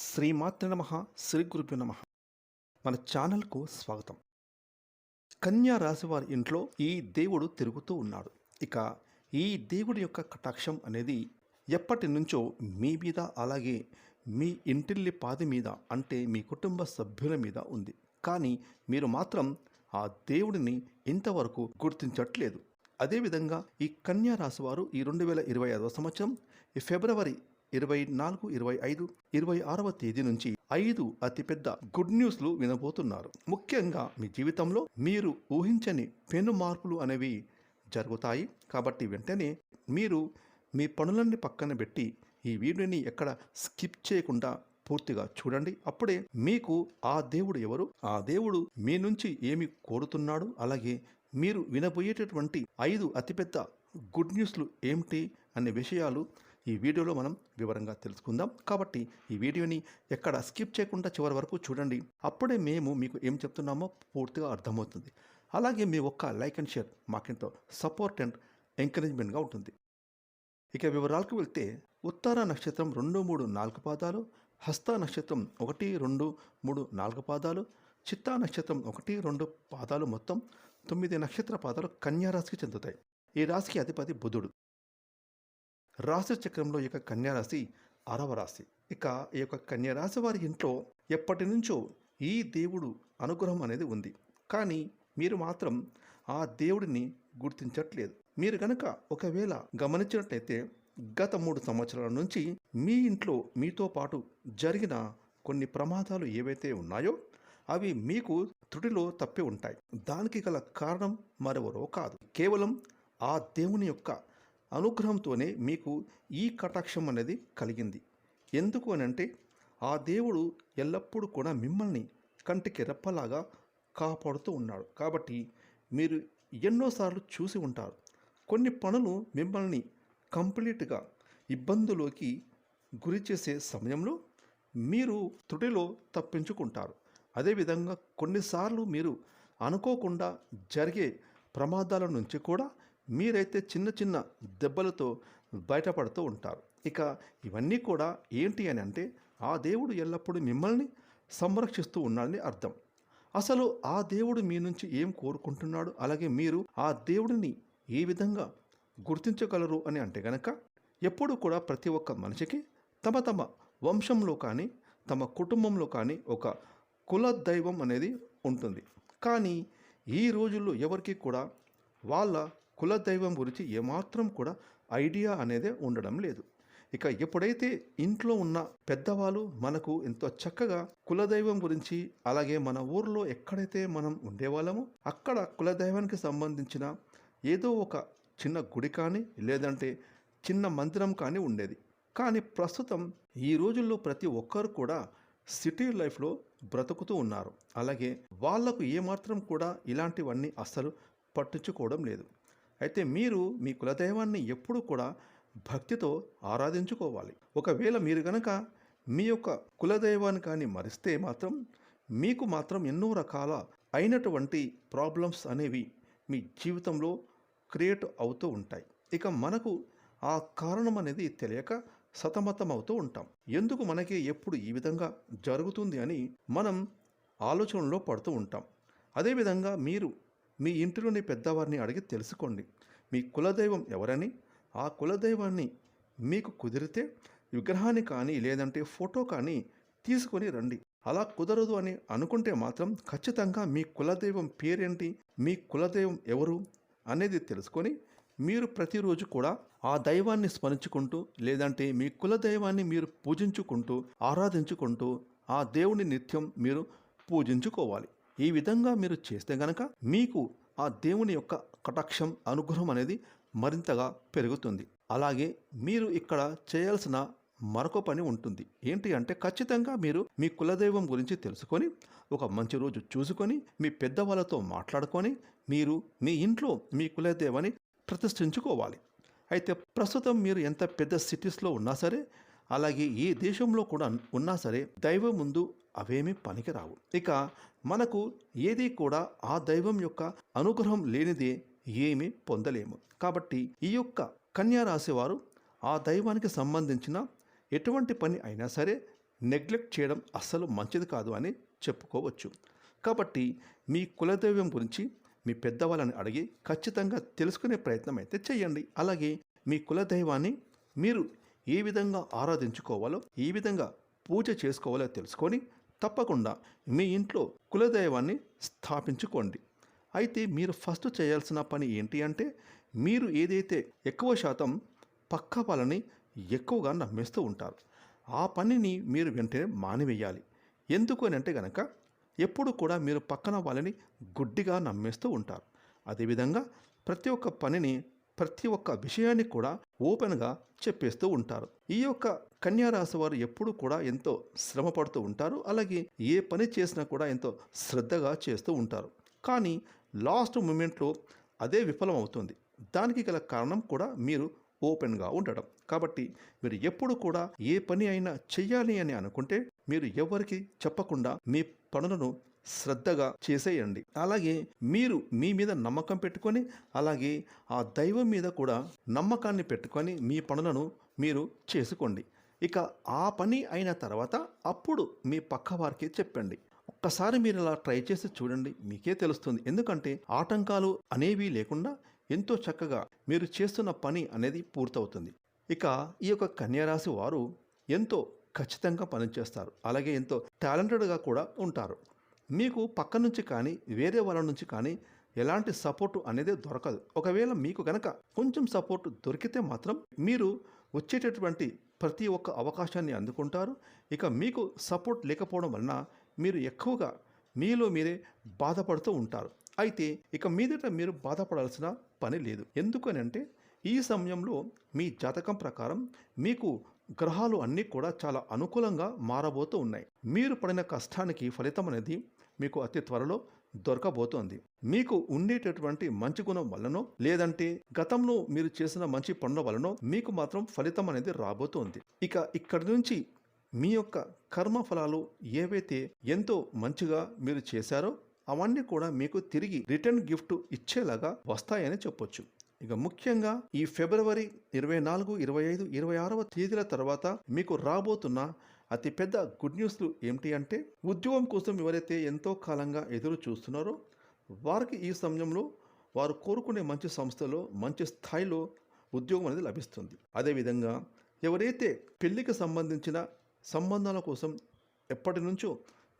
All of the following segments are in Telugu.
శ్రీమాతృ నమ శ్రీ గురుపు నమ. మన ఛానల్కు స్వాగతం. కన్యా రాశివారి ఇంట్లో ఈ దేవుడు తిరుగుతూ ఉన్నాడు. ఇక ఈ దేవుడి యొక్క కటాక్షం అనేది ఎప్పటి నుంచో మీ మీద అలాగే మీ ఇంటిల్లి పాది మీద అంటే మీ కుటుంబ సభ్యుల మీద ఉంది. కానీ మీరు మాత్రం ఆ దేవుడిని ఇంతవరకు గుర్తించట్లేదు. అదేవిధంగా ఈ కన్యా రాశి వారు ఈ రెండు వేల ఇరవై ఐదవ సంవత్సరం ఈ ఫిబ్రవరి ఇరవై నాలుగు ఇరవై ఐదు ఇరవై ఆరవ తేదీ నుంచి ఐదు అతిపెద్ద గుడ్ న్యూస్లు వినబోతున్నారు. ముఖ్యంగా మీ జీవితంలో మీరు ఊహించని పెను మార్పులు అనేవి జరుగుతాయి. కాబట్టి వెంటనే మీరు మీ పనులన్నీ పక్కన పెట్టి ఈ వీడియోని ఎక్కడ స్కిప్ చేయకుండా పూర్తిగా చూడండి. అప్పుడే మీకు ఆ దేవుడు ఎవరు? ఆ దేవుడు మీ నుంచి ఏమి కోరుతున్నాడు? అలాగే మీరు వినబోయేటటువంటి ఐదు అతిపెద్ద గుడ్ న్యూస్లు ఏమిటి? అనే విషయాలు ఈ వీడియోలో మనం వివరంగా తెలుసుకుందాం. కాబట్టి ఈ వీడియోని ఎక్కడ స్కిప్ చేయకుండా చివరి వరకు చూడండి. అప్పుడే మేము మీకు ఏం చెప్తున్నామో పూర్తిగా అర్థమవుతుంది. అలాగే మీ ఒక్క లైక్ అండ్ షేర్ మాకెంతో సపోర్ట్ అండ్ ఎంకరేజ్మెంట్గా ఉంటుంది. ఇక వివరాలకు వెళ్తే ఉత్తర నక్షత్రం రెండు మూడు నాలుగు పాదాలు హస్త నక్షత్రం ఒకటి రెండు మూడు నాలుగు పాదాలు చిత్తా నక్షత్రం ఒకటి రెండు పాదాలు మొత్తం తొమ్మిది నక్షత్ర పాదాలు కన్యా రాశికి చెందుతాయి. ఈ రాశికి అధిపతి బుధుడు. రాశి చక్రంలో ఈ యొక్క కన్యా ఆరవ రాశి. ఇక ఈ యొక్క కన్యారాశి వారి ఇంట్లో ఎప్పటి నుంచో ఈ దేవుడు అనుగ్రహం అనేది ఉంది. కానీ మీరు మాత్రం ఆ దేవుడిని గుర్తించట్లేదు. మీరు గనక ఒకవేళ గమనించినట్లయితే గత మూడు సంవత్సరాల నుంచి మీ ఇంట్లో మీతో పాటు జరిగిన కొన్ని ప్రమాదాలు ఏవైతే ఉన్నాయో అవి మీకు త్రుటిలో తప్పి ఉంటాయి. దానికి గల కారణం మరెవరో కాదు. కేవలం ఆ దేవుని యొక్క అనుగ్రహంతోనే మీకు ఈ కటాక్షం అనేది కలిగింది. ఎందుకు అని అంటే ఆ దేవుడు ఎల్లప్పుడూ కూడా మిమ్మల్ని కంటికి రెప్పలాగా కాపాడుతూ ఉన్నాడు. కాబట్టి మీరు ఎన్నోసార్లు చూసి ఉంటారు. కొన్ని పనులు మిమ్మల్ని కంప్లీట్గా ఇబ్బందులోకి గురి చేసే సమయంలో మీరు త్రుటిలో తప్పించుకుంటారు. అదేవిధంగా కొన్నిసార్లు మీరు అనుకోకుండా జరిగే ప్రమాదాల నుంచి కూడా మీరైతే చిన్న చిన్న దెబ్బలతో బయటపడుతూ ఉంటారు. ఇక ఇవన్నీ కూడా ఏంటి అని అంటే ఆ దేవుడు ఎల్లప్పుడూ మిమ్మల్ని సంరక్షిస్తూ ఉన్నాడని అర్థం. అసలు ఆ దేవుడు మీ నుంచి ఏం కోరుకుంటున్నాడు? అలాగే మీరు ఆ దేవుడిని ఏ విధంగా గుర్తించగలరు అని అంటే గనక ఎప్పుడు కూడా ప్రతి ఒక్క మనిషికి తమ తమ వంశంలో కానీ తమ కుటుంబంలో కానీ ఒక కుల దైవం అనేది ఉంటుంది. కానీ ఈ రోజుల్లో ఎవరికి కూడా వాళ్ళ కుల దైవం గురించి ఏమాత్రం కూడా ఐడియా అనేది ఉండడం లేదు. ఇక ఎప్పుడైతే ఇంట్లో ఉన్న పెద్దవాళ్ళు మనకు ఎంతో చక్కగా కులదైవం గురించి అలాగే మన ఊర్లో ఎక్కడైతే మనం ఉండేవాళ్ళమో అక్కడ కులదైవానికి సంబంధించిన ఏదో ఒక చిన్న గుడి కానీ లేదంటే చిన్న మందిరం కానీ ఉండేది. కానీ ప్రస్తుతం ఈ రోజుల్లో ప్రతి ఒక్కరు కూడా సిటీ లైఫ్లో బ్రతుకుతూ ఉన్నారు. అలాగే వాళ్ళకు ఏమాత్రం కూడా ఇలాంటివన్నీ అస్సలు పట్టించుకోవడం లేదు. అయితే మీరు మీ కులదైవాన్ని ఎప్పుడూ కూడా భక్తితో ఆరాధించుకోవాలి. ఒకవేళ మీరు గనక మీ యొక్క కులదైవాన్ని కానీ మరిస్తే మాత్రం మీకు మాత్రం ఎన్నో రకాల అయినటువంటి ప్రాబ్లమ్స్ అనేవి మీ జీవితంలో క్రియేట్ అవుతూ ఉంటాయి. ఇక మనకు ఆ కారణం అనేది తెలియక సతమతం అవుతూ ఉంటాం. ఎందుకు మనకి ఎప్పుడు ఈ విధంగా జరుగుతుంది అని మనం ఆలోచనలో పడుతూ ఉంటాం. అదేవిధంగా మీరు మీ ఇంటిలోని పెద్దవారిని అడిగి తెలుసుకోండి. మీ కులదైవం ఎవరని? ఆ కులదైవాన్ని మీకు కుదిరితే విగ్రహాన్ని కానీ లేదంటే ఫోటో కానీ తీసుకొని రండి. అలా కుదరదు అని అనుకుంటే మాత్రం ఖచ్చితంగా మీ కులదైవం పేరేంటి? మీ కులదైవం ఎవరు? అనేది తెలుసుకొని మీరు ప్రతిరోజు కూడా ఆ దైవాన్ని స్మరించుకుంటూ లేదంటే మీ కులదైవాన్ని మీరు పూజించుకుంటూ ఆరాధించుకుంటూ ఆ దేవుని నిత్యం మీరు పూజించుకోవాలి. ఈ విధంగా మీరు చేస్తే గనక మీకు ఆ దేవుని యొక్క కటాక్షం అనుగ్రహం అనేది మరింతగా పెరుగుతుంది. అలాగే మీరు ఇక్కడ చేయాల్సిన మరొక పని ఉంటుంది. ఏంటి అంటే ఖచ్చితంగా మీరు మీ కులదైవం గురించి తెలుసుకొని ఒక మంచి రోజు చూసుకొని మీ పెద్దవాళ్ళతో మాట్లాడుకొని మీరు మీ ఇంట్లో మీ కులదైవాన్ని ప్రతిష్ఠించుకోవాలి. అయితే ప్రస్తుతం మీరు ఎంత పెద్ద సిటీస్లో ఉన్నా సరే అలాగే ఏ దేశంలో కూడా ఉన్నా సరే దైవం ముందు అవేమీ పనికిరావు. ఇక మనకు ఏది కూడా ఆ దైవం యొక్క అనుగ్రహం లేనిదే ఏమీ పొందలేము. కాబట్టి ఈ యొక్క కన్యా రాశి వారు ఆ దైవానికి సంబంధించిన ఎటువంటి పని అయినా సరే నెగ్లెక్ట్ చేయడం అస్సలు మంచిది కాదు అని చెప్పుకోవచ్చు. కాబట్టి మీ కులదైవం గురించి మీ పెద్దవాళ్ళని అడిగి ఖచ్చితంగా తెలుసుకునే ప్రయత్నం అయితే చేయండి. అలాగే మీ కులదైవాన్ని మీరు ఏ విధంగా ఆరాధించుకోవాలో ఏ విధంగా పూజ చేసుకోవాలో తెలుసుకొని తప్పకుండా మీ ఇంట్లో కులదైవాన్ని స్థాపించుకోండి. అయితే మీరు ఫస్ట్ చేయాల్సిన పని ఏంటి అంటే మీరు ఏదైతే ఎక్కువ శాతం పక్క వాళ్ళని ఎక్కువగా నమ్మేస్తూ ఉంటారు ఆ పనిని మీరు వెంటనే మానివేయాలి. ఎందుకు అని అంటే కనుక ఎప్పుడు కూడా మీరు పక్కన వాళ్ళని గుడ్డిగా నమ్మేస్తూ ఉంటారు. అదేవిధంగా ప్రతి ఒక్క పనిని ప్రతి ఒక్క విషయాన్ని కూడా ఓపెన్గా చెప్పేస్తూ ఉంటారు. ఈ యొక్క కన్యారాశి వారు ఎప్పుడు కూడా ఎంతో శ్రమ పడుతూ ఉంటారు. అలాగే ఏ పని చేసినా కూడా ఎంతో శ్రద్ధగా చేస్తూ ఉంటారు. కానీ లాస్ట్ మూమెంట్లో అదే విఫలం అవుతుంది. దానికి గల కారణం కూడా మీరు ఓపెన్గా ఉండడం. కాబట్టి మీరు ఎప్పుడు కూడా ఏ పని అయినా చెయ్యాలి అని అనుకుంటే మీరు ఎవరికి చెప్పకుండా మీ పనులను శ్రద్ధగా చేసేయండి. అలాగే మీరు మీ మీద నమ్మకం పెట్టుకొని అలాగే ఆ దైవం మీద కూడా నమ్మకాన్ని పెట్టుకొని మీ పనులను మీరు చేసుకోండి. ఇక ఆ పని అయిన తర్వాత అప్పుడు మీ పక్క వారికి చెప్పండి. ఒక్కసారి మీరు ఇలా ట్రై చేసి చూడండి మీకే తెలుస్తుంది. ఎందుకంటే ఆటంకాలు అనేవి లేకుండా ఎంతో చక్కగా మీరు చేస్తున్న పని అనేది పూర్తవుతుంది. ఇక ఈ యొక్క కన్యారాశి వారు ఎంతో ఖచ్చితంగా పనిచేస్తారు. అలాగే ఎంతో టాలెంటెడ్గా కూడా ఉంటారు. మీకు పక్క నుంచి కానీ వేరే వాళ్ళ నుంచి కానీ ఎలాంటి సపోర్టు అనేది దొరకదు. ఒకవేళ మీకు కనుక కొంచెం సపోర్ట్ దొరికితే మాత్రం మీరు వచ్చేటటువంటి ప్రతి ఒక్క అవకాశాన్ని అందుకుంటారు. ఇక మీకు సపోర్ట్ లేకపోవడం వలన మీరు ఎక్కువగా మీలో మీరే బాధపడుతూ ఉంటారు. అయితే ఇక మీదట మీరు బాధపడాల్సిన పని లేదు. ఎందుకనంటే ఈ సమయంలో మీ జాతకం ప్రకారం మీకు గ్రహాలు అన్నీ కూడా చాలా అనుకూలంగా మారబోతూ ఉన్నాయి. మీరు పడిన కష్టానికి ఫలితం అనేది మీకు అతి త్వరలో దొరకబోతోంది. మీకు ఉండేటటువంటి మంచి గుణం వల్లనో లేదంటే గతంలో మీరు చేసిన మంచి పనుల వలనో మీకు మాత్రం ఫలితం అనేది రాబోతోంది. ఇక ఇక్కడి నుంచి మీ యొక్క కర్మ ఫలాలు ఏవైతే ఎంతో మంచిగా మీరు చేశారో అవన్నీ కూడా మీకు తిరిగి రిటర్న్ గిఫ్ట్ ఇచ్చేలాగా వస్తాయని చెప్పొచ్చు. ఇక ముఖ్యంగా ఈ ఫిబ్రవరి ఇరవై నాలుగు ఇరవై ఐదు ఇరవై ఆరవ తేదీల తర్వాత మీకు రాబోతున్న అతిపెద్ద గుడ్ న్యూస్లు ఏమిటి అంటే ఉద్యోగం కోసం ఎవరైతే ఎంతో కాలంగా ఎదురు చూస్తున్నారో వారికి ఈ సమయంలో వారు కోరుకునే మంచి సంస్థలో మంచి స్థాయిలో ఉద్యోగం అనేది లభిస్తుంది. అదేవిధంగా ఎవరైతే పెళ్ళికి సంబంధించిన సంబంధాల కోసం ఎప్పటి నుంచో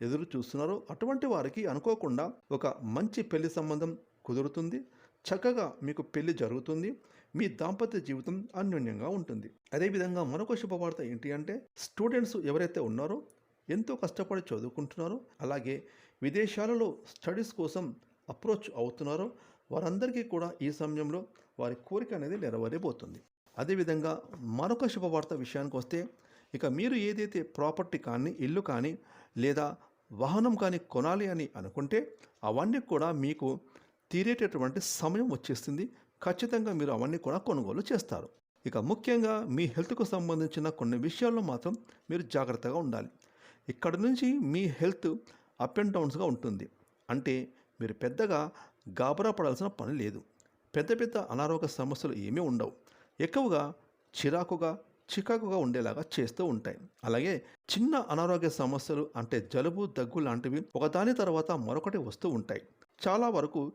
ఎదురు చూస్తున్నారో అటువంటి వారికి అనుకోకుండా ఒక మంచి పెళ్ళి సంబంధం కుదురుతుంది. చక్కగా మీకు పెళ్ళి జరుగుతుంది. మీ దాంపత్య జీవితం అన్యోన్యంగా ఉంటుంది. అదేవిధంగా మరొక శుభవార్త ఏంటి అంటే స్టూడెంట్స్ ఎవరైతే ఉన్నారో ఎంతో కష్టపడి చదువుకుంటున్నారో అలాగే విదేశాలలో స్టడీస్ కోసం అప్రోచ్ అవుతున్నారో వారందరికీ కూడా ఈ సమయంలో వారి కోరిక అనేది నెరవేరబోతుంది. అదేవిధంగా మరొక శుభవార్త విషయానికి వస్తే ఇక మీరు ఏదైతే ప్రాపర్టీ కానీ ఇల్లు కానీ లేదా వాహనం కానీ కొనాలి అని అనుకుంటే అవన్నీ కూడా మీకు తీరేటటువంటి సమయం వచ్చేస్తుంది. ఖచ్చితంగా మీరు అవన్నీ కూడా కొనుగోలు చేస్తారు. ఇక ముఖ్యంగా మీ హెల్త్కు సంబంధించిన కొన్ని విషయాల్లో మాత్రం మీరు జాగ్రత్తగా ఉండాలి. ఇక్కడ నుంచి మీ హెల్త్ అప్ అండ్ డౌన్స్గా ఉంటుంది. అంటే మీరు పెద్దగా గాబరా పడాల్సిన పని లేదు. పెద్ద పెద్ద అనారోగ్య సమస్యలు ఏమీ ఉండవు. ఎక్కువగా చిరాకుగా చికాకుగా ఉండేలాగా చేస్తూ ఉంటాయి. అలాగే చిన్న అనారోగ్య సమస్యలు అంటే జలుబు దగ్గు లాంటివి ఒకదాని తర్వాత మరొకటి వస్తూ ఉంటాయి. చాలా వరకు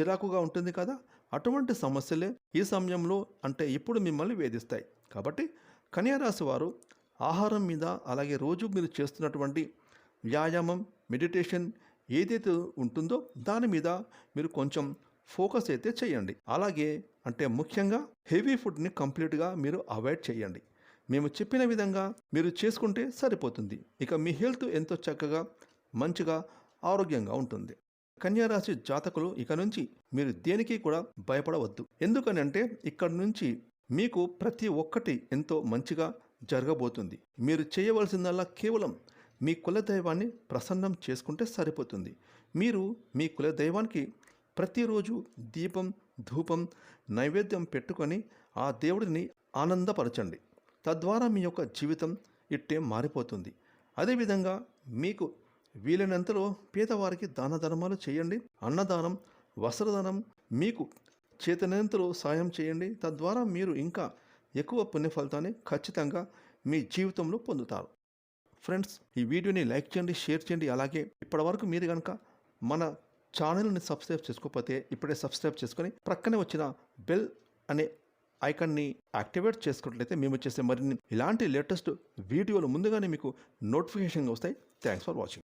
చిరాకుగా ఉంటుంది కదా? అటువంటి సమస్యలే ఈ సమయంలో అంటే ఇప్పుడు మిమ్మల్ని వేధిస్తాయి. కాబట్టి కన్యారాశి వారు ఆహారం మీద అలాగే రోజు మీరు చేస్తున్నటువంటి వ్యాయామం మెడిటేషన్ ఏదైతే ఉంటుందో దాని మీద మీరు కొంచెం ఫోకస్ అయితే చేయండి. అలాగే అంటే ముఖ్యంగా హెవీ ఫుడ్ని కంప్లీట్గా మీరు అవాయిడ్ చేయండి. మేము చెప్పిన విధంగా మీరు చేసుకుంటే సరిపోతుంది. ఇక మీ హెల్త్ ఎంతో చక్కగా మంచిగా ఆరోగ్యంగా ఉంటుంది. కన్యారాశి జాతకులు ఇక నుంచి మీరు దేనికి కూడా భయపడవద్దు. ఎందుకని అంటే ఇక్కడ నుంచి మీకు ప్రతి ఒక్కటి ఎంతో మంచిగా జరగబోతుంది. మీరు చేయవలసిందల్లా కేవలం మీ కులదైవాన్ని ప్రసన్నం చేసుకుంటే సరిపోతుంది. మీరు మీ కులదైవానికి ప్రతిరోజు దీపం ధూపం నైవేద్యం పెట్టుకొని ఆ దేవుడిని ఆనందపరచండి. తద్వారా మీ యొక్క జీవితం ఇట్టే మారిపోతుంది. అదేవిధంగా మీకు వీలైనంతలో పేదవారికి దాన ధర్మాలు చేయండి. అన్నదానం వస్త్రదానం మీకు చేతనంతలో సాయం చేయండి. తద్వారా మీరు ఇంకా ఎక్కువ పుణ్య ఫలితాన్ని ఖచ్చితంగా మీ జీవితంలో పొందుతారు. ఫ్రెండ్స్ ఈ వీడియోని లైక్ చేయండి షేర్ చేయండి. అలాగే ఇప్పటివరకు మీరు కనుక మన ఛానల్ని సబ్స్క్రైబ్ చేసుకోకపోతే ఇప్పుడే సబ్స్క్రైబ్ చేసుకొని ప్రక్కనే వచ్చిన బెల్ అనే ఐకాన్ని యాక్టివేట్ చేసుకున్నట్లయితే మేము వచ్చేసే మరిన్ని ఇలాంటి లేటెస్ట్ వీడియోలు ముందుగానే మీకు నోటిఫికేషన్గా వస్తాయి. Thanks for watching.